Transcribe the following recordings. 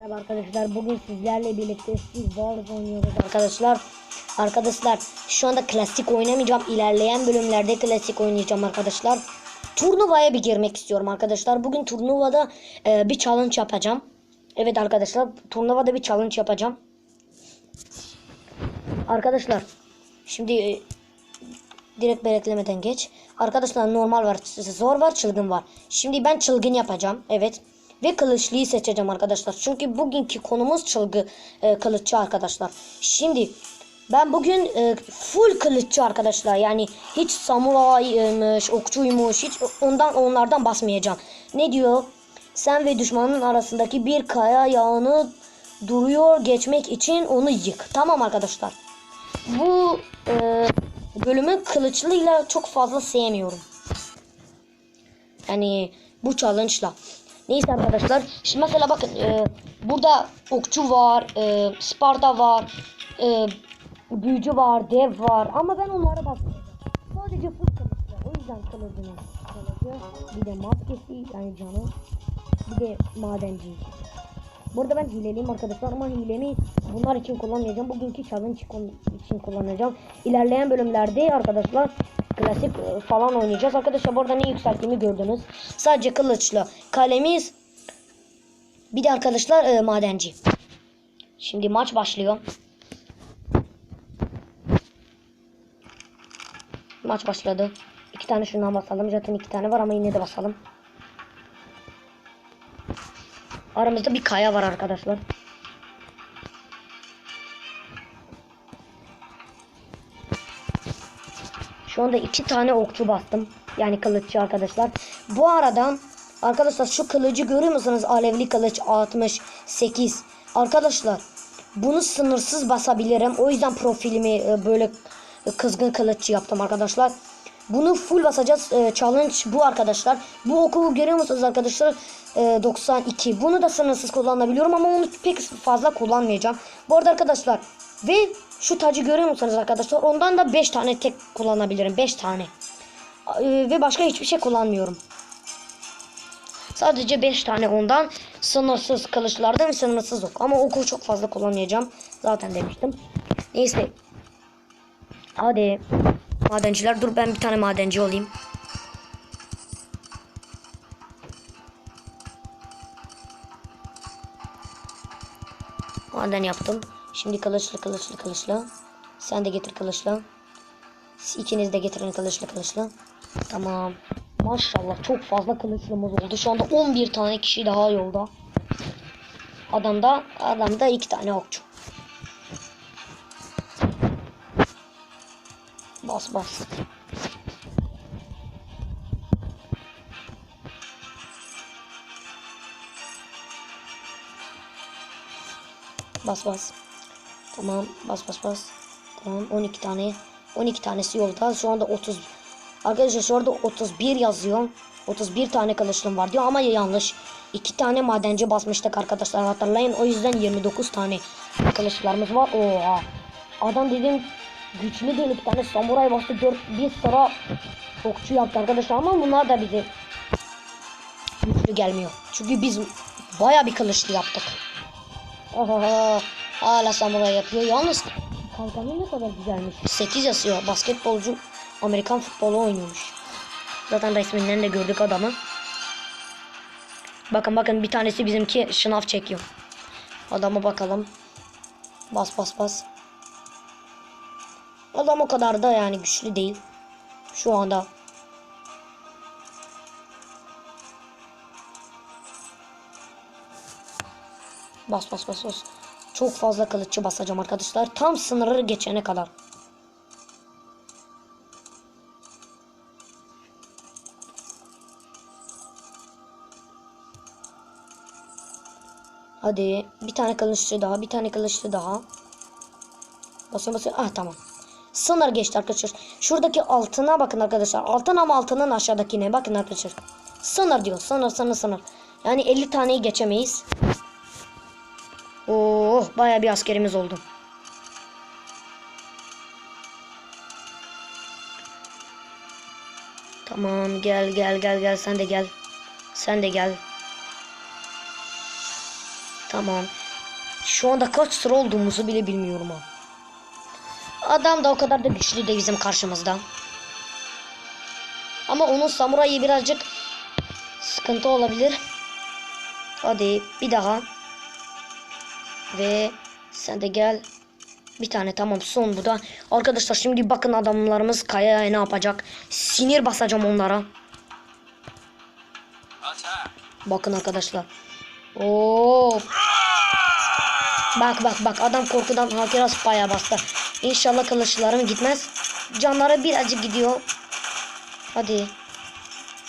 Arkadaşlar bugün sizlerle birlikte Wars oynuyoruz arkadaşlar. Arkadaşlar şu anda klasik oynamayacağım. İlerleyen bölümlerde klasik oynayacağım arkadaşlar. Turnuvaya bir girmek istiyorum arkadaşlar. Bugün turnuvada e, bir challenge yapacağım. Evet arkadaşlar turnuvada bir challenge yapacağım. Arkadaşlar şimdi e, direkt beklemeden geç. Arkadaşlar normal var, zor var, çılgın var. Şimdi ben çılgın yapacağım. Evet. Ve kılıçlıyı seçeceğim arkadaşlar. Çünkü bugünkü konumuz çılgı e, kılıççı arkadaşlar. Şimdi ben bugün e, full kılıççı arkadaşlar. Yani hiç samuraymış, okçuymuş, hiç ondan onlardan basmayacağım. Ne diyor? Sen ve düşmanın arasındaki bir kaya yağını duruyor geçmek için onu yık. Tamam arkadaşlar. Bu e, bölümü kılıçlıyla çok fazla sevmiyorum. Yani bu challenge'la. Neyse arkadaşlar. Şimdi mesela bakın e, burada okçu var, e, Sparta var, e, büyücü var, dev var ama ben onlara basmayacağım. Sadece kılıçlı. O yüzden kılıcını kılıcı, bir de maskesi yani canı, bir de madenci. Burada ben hileliyim arkadaşlar ama hilemi bunlar için kullanmayacağım. Bugünkü challenge için kullanacağım. İlerleyen bölümlerde arkadaşlar klasik e, falan oynayacağız. Arkadaşlar burada ne yükselttiğimi gördünüz. Sadece kılıçlı kalemiz bir de arkadaşlar e, madenci. Şimdi maç başlıyor. Maç başladı. İki tane şundan basalım. Zaten iki tane var ama yine de basalım. Aramızda bir kaya var arkadaşlar. Şu anda iki tane okçu bastım. Yani kılıççı arkadaşlar. Bu arada arkadaşlar şu kılıcı görüyor musunuz? Alevli kılıç 68. Arkadaşlar bunu sınırsız basabilirim. O yüzden profilimi e, böyle kızgın kılıççı yaptım arkadaşlar. Bunu full basacağız. E, challenge bu arkadaşlar. Bu oku görüyor musunuz arkadaşlar? E, 92. Bunu da sınırsız kullanabiliyorum ama onu pek fazla kullanmayacağım. Bu arada arkadaşlar ve şu tacı görüyor musunuz arkadaşlar? Ondan da 5 tane tek kullanabilirim. 5 tane. E, ve başka hiçbir şey kullanmıyorum. Sadece 5 tane ondan sınırsız kılıçlardan sınırsız ok. Ama oku çok fazla kullanmayacağım. Zaten demiştim. Neyse. Hadi. Madenciler dur ben bir tane madenci olayım. Maden yaptım. Şimdi kılıçlı kılıçlı kılıçlı. Sen de getir kılıçlı. İkiniz de getirin kılıçlı kılıçlı. Tamam. Maşallah çok fazla kılıçlımız oldu. Şu anda 11 tane kişi daha yolda. Adamda adamda iki tane okçu. Bas bas. Bas bas. Tamam bas bas bas. Tamam 12 tane. 12 tanesi yolda. Şu anda 30. Arkadaşlar şu anda 31 yazıyor. 31 tane kılıçlım var diyor ama yanlış. 2 tane madenci basmıştık arkadaşlar hatırlayın. O yüzden 29 tane kılıçlarımız var. Oha. Adam dedim güçlü değil. 2 tane samuray bastı. 4 bir sıra okçu yaptı arkadaşlar ama bunlar da bize güçlü gelmiyor. Çünkü biz baya bir kılıçlı yaptık. Oha. Hala samuray yapıyor. Yalnız kalkanı ne kadar güzelmiş. 8 yazıyor. Basketbolcu Amerikan futbolu oynuyormuş. Zaten resminden de gördük adamı. Bakın bakın bir tanesi bizimki şınav çekiyor. Adama bakalım. Bas bas bas. Adam o kadar da yani güçlü değil. Şu anda. Bas bas bas bas. Çok fazla kılıççı basacağım arkadaşlar. Tam sınırı geçene kadar. Hadi bir tane kılıçlı daha, bir tane kılıçlı daha. Basın basın. Ah tamam. Sınır geçti arkadaşlar. Şuradaki altına bakın arkadaşlar. Altın ama altının aşağıdakine bakın arkadaşlar. Sınır diyor. Sınır sınır sınır. Yani 50 taneyi geçemeyiz. Oh baya bir askerimiz oldu. Tamam gel gel gel gel sen de gel. Sen de gel. Tamam. Şu anda kaç sıra olduğumuzu bile bilmiyorum ha. Adam da o kadar da güçlü değil bizim karşımızda. Ama onun samurayı birazcık sıkıntı olabilir. Hadi bir daha. Ve sen de gel. Bir tane tamam son bu da. Arkadaşlar şimdi bakın adamlarımız kayaya ne yapacak. Sinir basacağım onlara. Bakın arkadaşlar. Oo. Bak bak bak adam korkudan hakira spaya bastı. İnşallah kılıçlarım gitmez. Canları birazcık gidiyor. Hadi.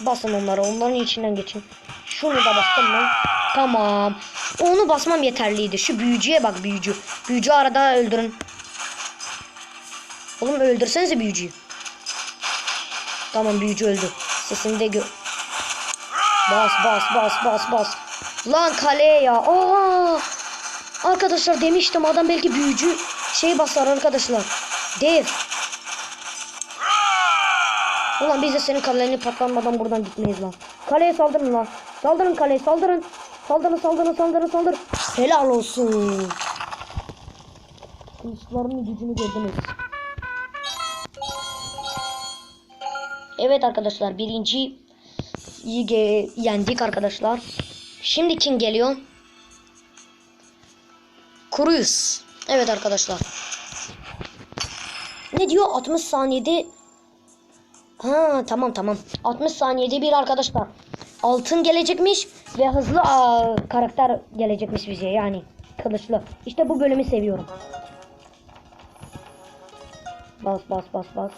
Basın onları. Onların içinden geçin. Şunu da bastım mı? Tamam. Onu basmam yeterliydi. Şu büyücüye bak büyücü. Büyücü arada öldürün. Oğlum öldürsenize büyücüyü. Tamam büyücü öldü. Sesini de gö... Bas bas bas bas bas. Lan kaleye ya. Aa! Arkadaşlar demiştim adam belki büyücü şey basar arkadaşlar. Dev. Ulan biz de senin kaleni patlanmadan buradan gitmeyiz lan. Kaleye saldırın lan. Saldırın kaleye saldırın. Saldırın saldırın saldırın saldırın. Helal olsun. Kılıçlarının gücünü gördünüz. Evet arkadaşlar birinci yendik arkadaşlar. Şimdi kim geliyor? Kuruyuz. Evet arkadaşlar. Ne diyor? 60 saniyede Ha tamam tamam. 60 saniyede bir arkadaşlar. Altın gelecekmiş ve hızlı aa, karakter gelecekmiş bize yani kılıçlı. İşte bu bölümü seviyorum. Bas bas bas bas.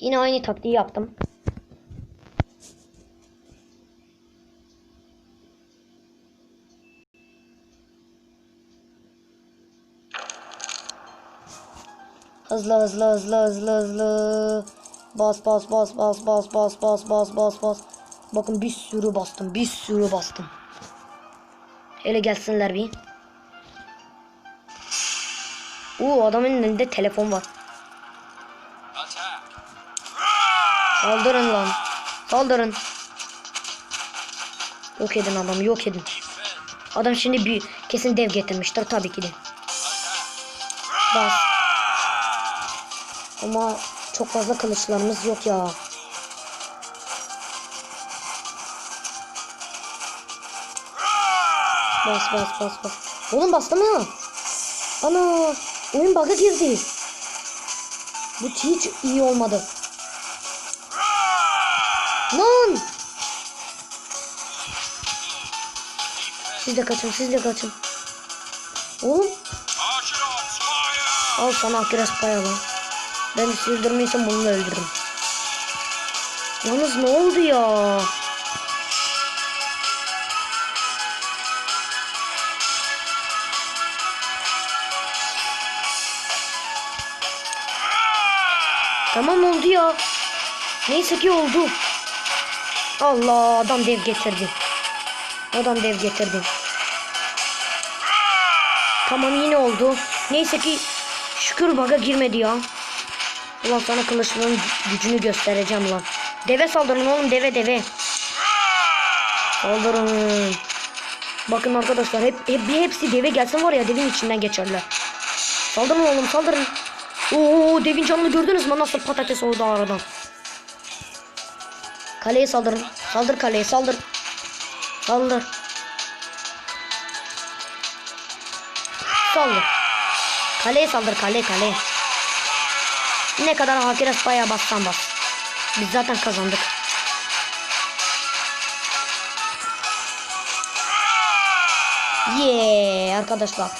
Yine aynı taktiği yaptım. Hızlı hızlı hızlı hızlı hızlı. Bas bas bas bas bas bas bas bas bas bas. Bakın bir sürü bastım. Bir sürü bastım. Hele gelsinler bir. Oo adamın elinde telefon var. Saldırın lan. Saldırın. Yok edin adamı yok edin. Adam şimdi bir kesin dev getirmiştir tabii ki de. Bas. Ama çok fazla kılıçlarımız yok ya. Bas bas bas bas. Oğlum bastı mı? Ana oyun bug'a girdi. Bu hiç iyi olmadı. Lan! Siz de kaçın siz de kaçın. Oğlum! Al sana Akiras paya lan. Ben de sürdürmeysem bunu öldürürüm. Yalnız ne oldu ya? Tamam oldu ya. Neyse ki oldu. Allah adam dev getirdi. Adam dev getirdi. Tamam yine oldu. Neyse ki şükür baga girmedi ya. Ulan sana kılıçlığın gücünü göstereceğim lan. Deve saldırın oğlum deve deve. Saldırın. Bakın arkadaşlar hep, hep bir hepsi deve gelsin var ya devin içinden geçerler. Saldırın oğlum saldırın. Oo devin canını gördünüz mü nasıl patates oldu aradan. Kaleye saldırın. Saldır kaleye saldır. Saldır. Saldır. Kaleye saldır kale kale. Ne kadar Hakiras bayağı bassan bas. Biz zaten kazandık. Yeah arkadaşlar.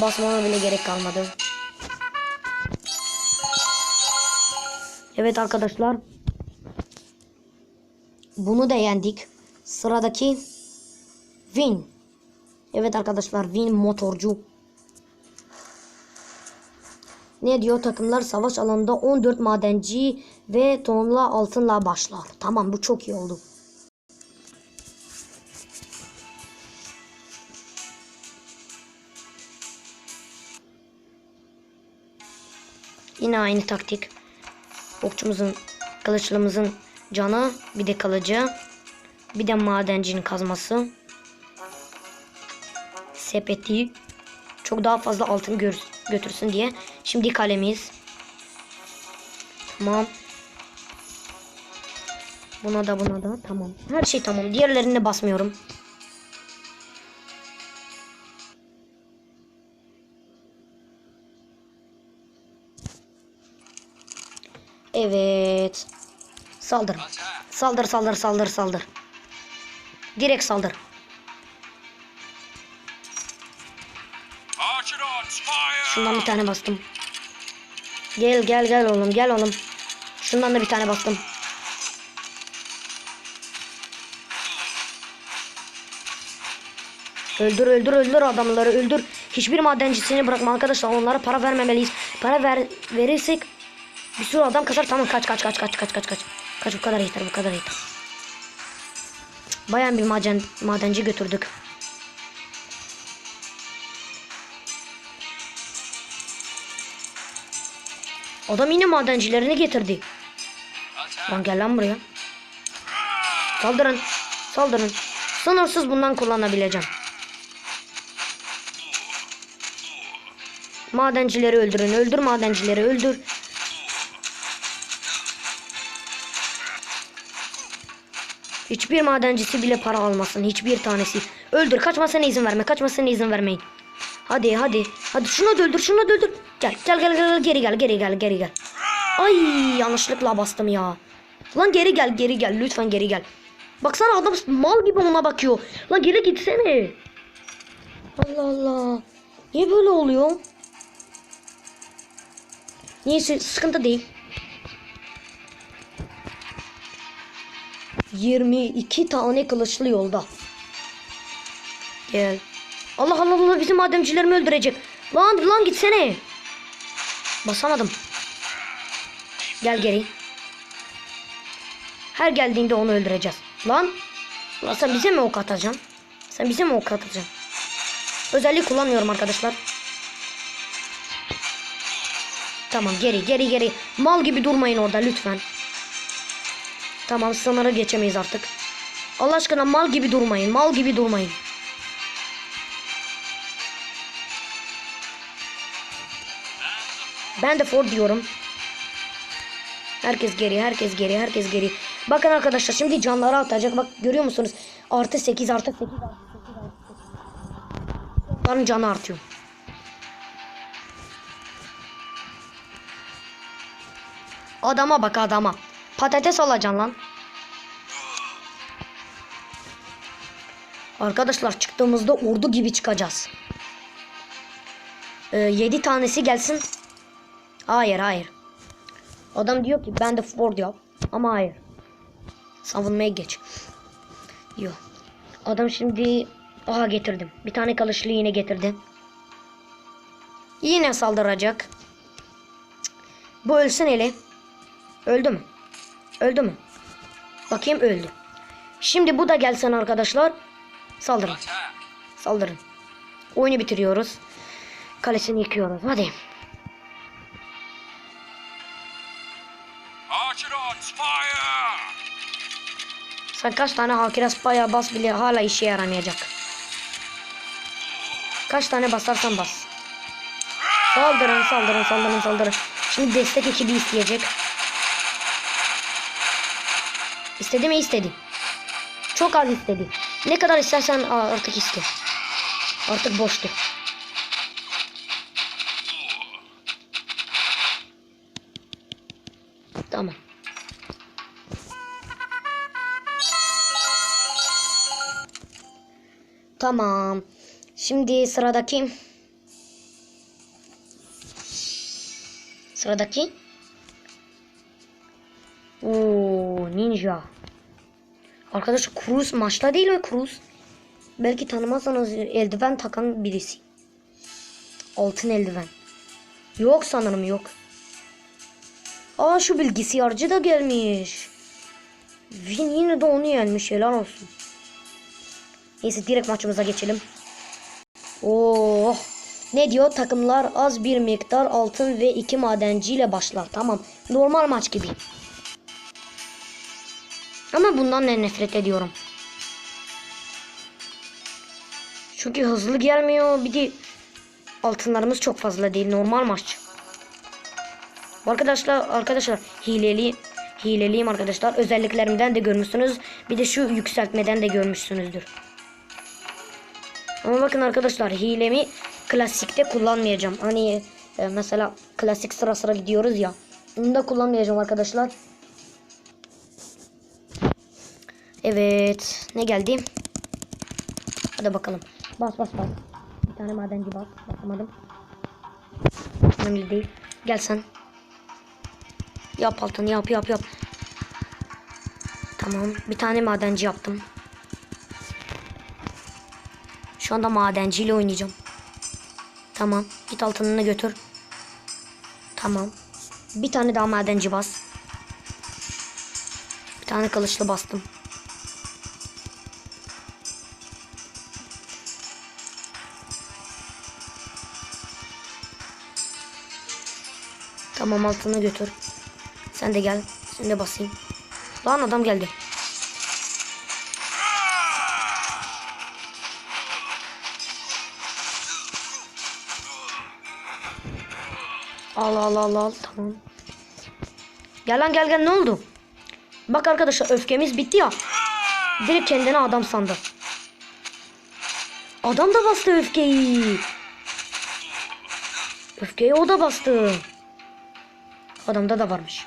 Basmama bile gerek kalmadı. Evet arkadaşlar. Bunu da yendik. Sıradaki Win. Evet arkadaşlar Win motorcu. Ne diyor takımlar savaş alanında 14 madenci ve tonla altınla başlar. Tamam bu çok iyi oldu. Yine aynı taktik. Okçumuzun, kılıçlımızın canı, bir de kılıcı, bir de madencinin kazması. Sepeti çok daha fazla altın götürsün diye. Şimdi kalemiz. Tamam. Buna da buna da tamam. Her şey tamam. Diğerlerine basmıyorum. Evet. Saldır. Saldır saldır saldır saldır. Direkt saldır. Şundan bir tane bastım. Gel gel gel oğlum gel oğlum. Şundan da bir tane bastım. Öldür öldür öldür adamları öldür. Hiçbir madencisini bırakma arkadaşlar. Onlara para vermemeliyiz. Para ver verirsek bir sürü adam kasar. Tamam kaç kaç kaç kaç kaç kaç kaç. Kaç bu kadar yeter bu kadar yeter. Bayan bir maden, madenci götürdük. Adam yine madencilerini getirdi. Lan gel lan buraya. Saldırın. Saldırın. Sınırsız bundan kullanabileceğim. Madencileri öldürün. Öldür madencileri öldür. Hiçbir madencisi bile para almasın. Hiçbir tanesi. Öldür. Kaçmasına izin verme. Kaçmasına izin vermeyin. Hadi hadi. Hadi şunu da öldür. Şunu da öldür. Gel gel gel gel. Geri gel geri gel geri gel. Ay yanlışlıkla bastım ya. Lan geri gel geri gel. Lütfen geri gel. Baksana adam mal gibi ona bakıyor. Lan geri gitsene. Allah Allah. Niye böyle oluyor? Neyse sıkıntı değil. 22 tane kılıçlı yolda. Gel. Allah Allah Allah bizim madencilerimi öldürecek. Lan lan gitsene. Basamadım. Gel geri. Her geldiğinde onu öldüreceğiz. Lan. Lan sen bize mi ok atacaksın? Sen bize mi ok atacaksın? Özelliği kullanmıyorum arkadaşlar. Tamam geri geri geri. Mal gibi durmayın orada lütfen. Tamam sınırı geçemeyiz artık. Allah aşkına mal gibi durmayın. Mal gibi durmayın. Ben de Ford diyorum. Herkes geri, herkes geri, herkes geri. Bakın arkadaşlar şimdi canları atacak. Bak görüyor musunuz? Artı 8, artı 8, artı 8, artı 8. Onların canı artıyor. Adama bak adama. Patates alacaksın lan. Arkadaşlar çıktığımızda ordu gibi çıkacağız. Ee, 7 tanesi gelsin. Hayır hayır. Adam diyor ki ben de Ford yap. Ama hayır. Savunmaya geç. Yok. Adam şimdi aha getirdim. Bir tane kılıçlı yine getirdim. Yine saldıracak. Bu ölsün hele. Öldü mü? Öldü mü? Bakayım öldü. Şimdi bu da gelsin arkadaşlar. Saldırın. Saldırın. Oyunu bitiriyoruz. Kalesini yıkıyoruz. Hadi. Sen kaç tane Hakiras bayağı bas bile hala işe yaramayacak. Kaç tane basarsan bas. Saldırın saldırın saldırın saldırın. Şimdi destek ekibi isteyecek. İstedi mi istedi. Çok az istedi. Ne kadar istersen artık iste. Artık boştu. Tamam. Şimdi sıradaki Sıradaki Oo ninja. Arkadaş Cruz maçta değil mi Cruz? Belki tanımazsanız eldiven takan birisi. Altın eldiven. Yok sanırım yok. Aa şu bilgisayarcı da gelmiş. Vin yine de onu yenmiş helal olsun. Neyse direkt maçımıza geçelim. Oh Ne diyor? Takımlar az bir miktar altın ve iki madenciyle başlar. Tamam. Normal maç gibi. Ama bundan ne nefret ediyorum. Çünkü hızlı gelmiyor. Bir de altınlarımız çok fazla değil. Normal maç. Arkadaşlar arkadaşlar hileli hileliyim arkadaşlar. Özelliklerimden de görmüşsünüz. Bir de şu yükseltmeden de görmüşsünüzdür. Ama bakın arkadaşlar hilemi klasikte kullanmayacağım. Hani e, mesela klasik sıra sıra gidiyoruz ya. Onu da kullanmayacağım arkadaşlar. Evet. Ne geldi? Hadi bakalım. Bas bas bas. Bir tane madenci bas. Basamadım. Önemli değil. Gel sen. Yap altını yap yap yap. Tamam. Bir tane madenci yaptım. Şu anda madenciyle oynayacağım. Tamam. Git altınını götür. Tamam. Bir tane daha madenci bas. Bir tane kılıçlı bastım. Tamam altını götür. Sen de gel. Sen de basayım. Lan adam geldi. Al al al al tamam. Gel lan gel gel ne oldu? Bak arkadaşlar öfkemiz bitti ya. Direkt kendine adam sandı. Adam da bastı öfkeyi. Öfkeyi o da bastı. Adamda da varmış.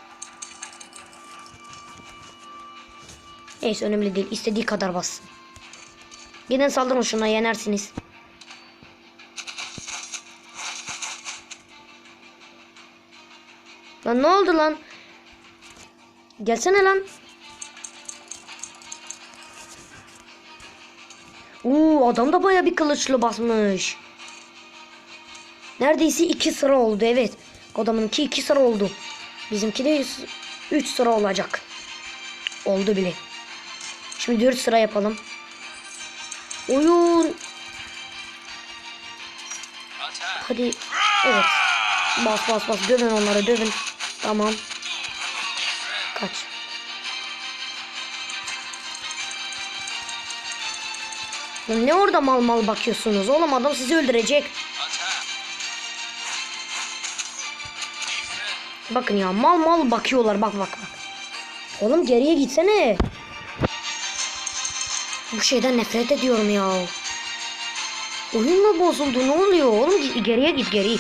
Neyse önemli değil. İstediği kadar bassın. Gidin saldırın şuna yenersiniz. Lan ne oldu lan? Gelsene lan. Oo adam da baya bir kılıçlı basmış. Neredeyse iki sıra oldu evet. Adamınki iki sıra oldu. Bizimki de üç sıra olacak. Oldu bile. Şimdi dört sıra yapalım. Oyun. Hadi. Evet. Bas bas bas. Dövün onları dövün. Tamam. Kaç. Lan ne orada mal mal bakıyorsunuz? Oğlum adam sizi öldürecek. Bakın ya mal mal bakıyorlar. Bak bak bak. Oğlum geriye gitsene. Bu şeyden nefret ediyorum ya. Oyun mu bozuldu? Ne oluyor? Oğlum geriye git geri.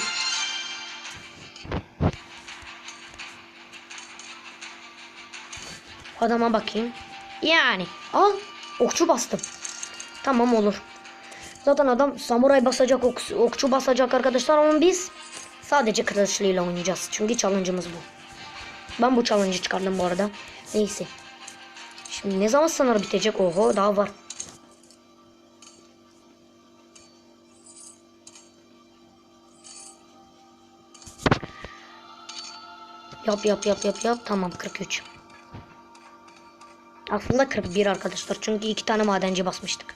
Adama bakayım. Yani. Al. Okçu bastım. Tamam olur. Zaten adam samuray basacak, ok- okçu basacak arkadaşlar ama biz sadece kılıçlıyla oynayacağız. Çünkü challenge'ımız bu. Ben bu challenge'ı çıkardım bu arada. Neyse. Şimdi ne zaman sınır bitecek? Oho daha var. Yap yap yap yap yap. Tamam 43. Aslında 41 arkadaşlar. Çünkü iki tane madenci basmıştık.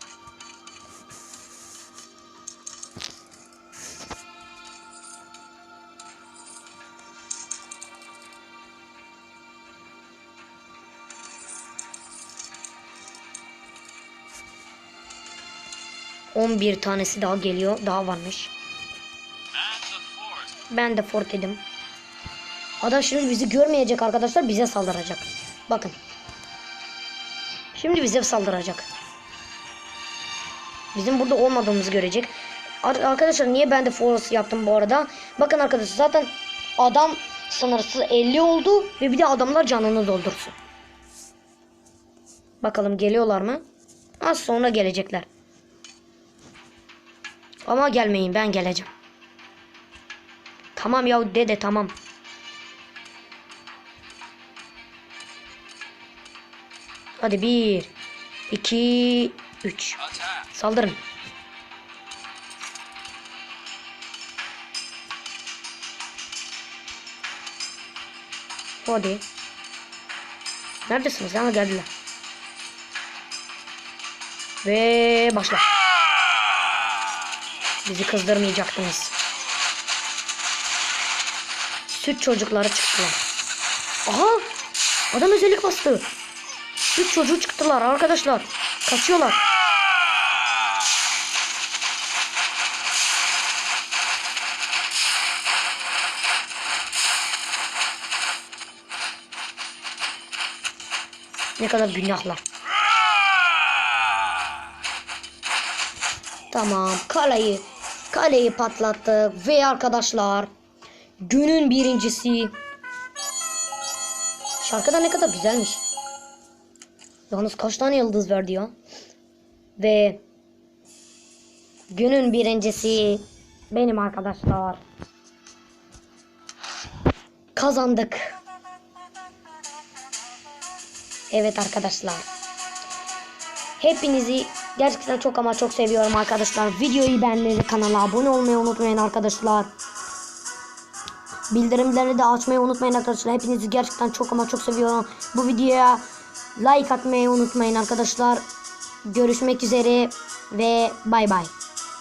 On bir tanesi daha geliyor. Daha varmış. Ben de fort edim. Adam şimdi bizi görmeyecek arkadaşlar. Bize saldıracak. Bakın. Şimdi bize saldıracak. Bizim burada olmadığımızı görecek. Ar- Arkadaşlar niye ben de force yaptım bu arada? Bakın arkadaşlar zaten adam sınırsız 50 oldu ve bir de adamlar canını doldursun. Bakalım geliyorlar mı? Az sonra gelecekler. Ama gelmeyin ben geleceğim. Tamam ya dede tamam. Hadi bir, iki, üç. Saldırın. Hadi. Neredesiniz? Ama geldiler. Ve başla. Bizi kızdırmayacaktınız. Süt çocukları çıktılar. Aha! Adam özellik bastı. Süt çocuğu çıktılar arkadaşlar. Kaçıyorlar. Ne kadar günahlar. Tamam kaleyi kaleyi patlattık ve arkadaşlar günün birincisi şarkı da ne kadar güzelmiş. Yalnız kaç tane yıldız verdi ya? Ve günün birincisi benim arkadaşlar. Kazandık. Evet arkadaşlar. Hepinizi gerçekten çok ama çok seviyorum arkadaşlar. Videoyu beğenmeyi, kanala abone olmayı unutmayın arkadaşlar. Bildirimleri de açmayı unutmayın arkadaşlar. Hepinizi gerçekten çok ama çok seviyorum. Bu videoya like atmayı unutmayın arkadaşlar. Görüşmek üzere ve bay bay.